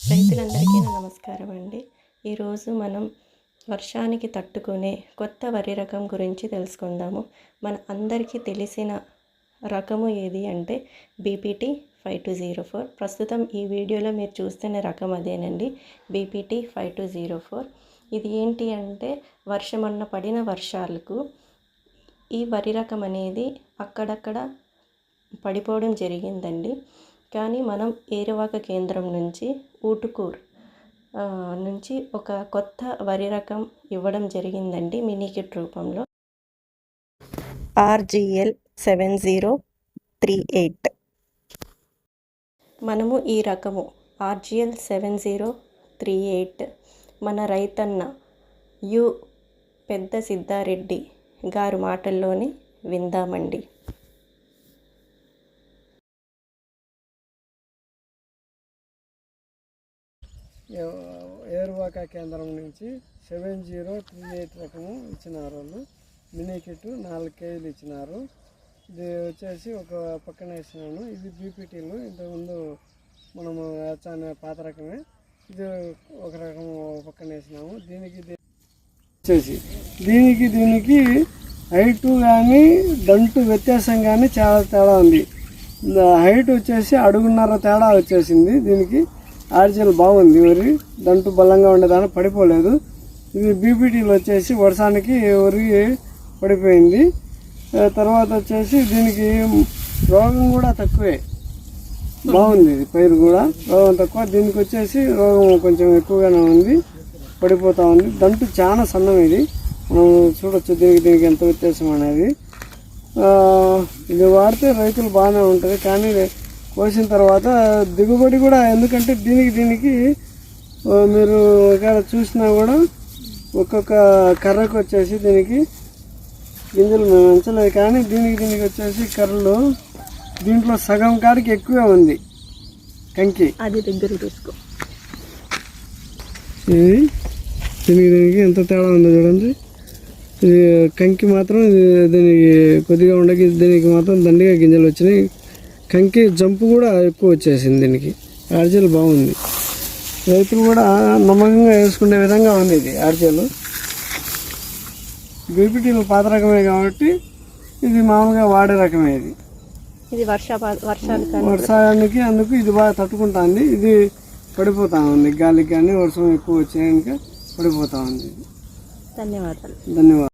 రైతులందరికీ నా నమస్కారం అండి. ఈరోజు మనం వర్షానికి తట్టుకునే కొత్త వరి రకం గురించి తెలుసుకుందాము. మన అందరికీ తెలిసిన రకము ఏది అంటే BPT five two zero four. ప్రస్తుతం ఈ వీడియోలో మీరు చూస్తున్న రకం అదేనండి. BPT five two zero four. ఇది ఏంటి అంటే వర్షమన్న పడిన వర్షాలకు ఈ వరి రకం అనేది అక్కడక్కడ పడిపోవడం జరిగిందండి. కానీ మనం ఏరువాక కేంద్రం నుంచి ఊటుకూర్ నుంచి ఒక కొత్త వరి రకం ఇవ్వడం జరిగిందండి మినీ కిట్ రూపంలో. RGL seven zero three eight. మనము ఈ రకము RGL seven zero three eight మన రైతన్న యు పెద్ద సిద్ధారెడ్డి గారు మాటల్లోనే విందామండి. ఏరువాక కేంద్రం నుంచి సెవెన్ జీరో త్రీ ఎయిట్ రకము ఇచ్చినారు వాళ్ళు. మినీ కిట్ నాలుగు కేజీలు ఇచ్చినారు. ఇది వచ్చేసి ఒక పక్కన వేసినాను. ఇది బీపీటీలు. ఇంతకుముందు మనము వేచానే పాత రకమే. ఇది ఒక రకం పక్కన వేసినాము. దీనికి వచ్చేసి దీనికి దీనికి హైటు కానీ దంటు వ్యత్యాసం కానీ చాలా తేడా ఉంది. హైట్ వచ్చేసి అడుగున్నర తేడా వచ్చేసింది దీనికి. ఆర్జిల్ బాగుంది. వరి దంటు బలంగా ఉండేదాన్ని పడిపోలేదు. ఇది బీపీటీలు వచ్చేసి వర్షానికి వరి పడిపోయింది. తర్వాత వచ్చేసి దీనికి రోగం కూడా తక్కువే. బాగుంది ఇది పైరు కూడా. రోగం తక్కువ. దీనికి వచ్చేసి రోగం కొంచెం ఎక్కువగానే ఉంది. పడిపోతూ ఉంది. దంటు చాలా సన్నం ఇది. మనం చూడొచ్చు దీనికి దీనికి ఎంత వ్యత్యాసం అనేది. ఇది వాడితే రైతులు బాగానే ఉంటుంది కానీ కోసిన తర్వాత దిగుబడి కూడా ఎందుకంటే దీనికి దీనికి మీరు ఒకవేళ చూసినా కూడా ఒక్కొక్క కర్రకు వచ్చేసి దీనికి గింజలు మేము ఉంచలేదు కానీ దీనికి దీనికి వచ్చేసి కర్రలు దీంట్లో సగం కాడికి ఎక్కువే ఉంది కంకి. అది దగ్గర తీసుకో. ఇది దీనికి దీనికి ఎంత తేడా ఉందో చూడండి. ఇది కంకి మాత్రం దీనికి కొద్దిగా ఉండకి దీనికి మాత్రం దండిగా గింజలు వచ్చినాయి. కంకి జంపు కూడా ఎక్కువ వచ్చేసింది దీనికి. ఆర్జీలు బాగుంది. రైతులు కూడా నమ్మకంగా వేసుకునే విధంగా ఉంది ఇది ఆర్జీలు. బీపీటీలు పాత రకమే కాబట్టి ఇది మామూలుగా వాడే రకమే ఇది. ఇది వర్ష వర్షాలు కానీ వర్షానికి అందుకు ఇది బాగా తట్టుకుంటుంది ఇది పడిపోతా ఉంది. గాలికి కానీ వర్షం ఎక్కువ వచ్చాక పడిపోతా ఉంది. ధన్యవాదాలు. ధన్యవాదాలు.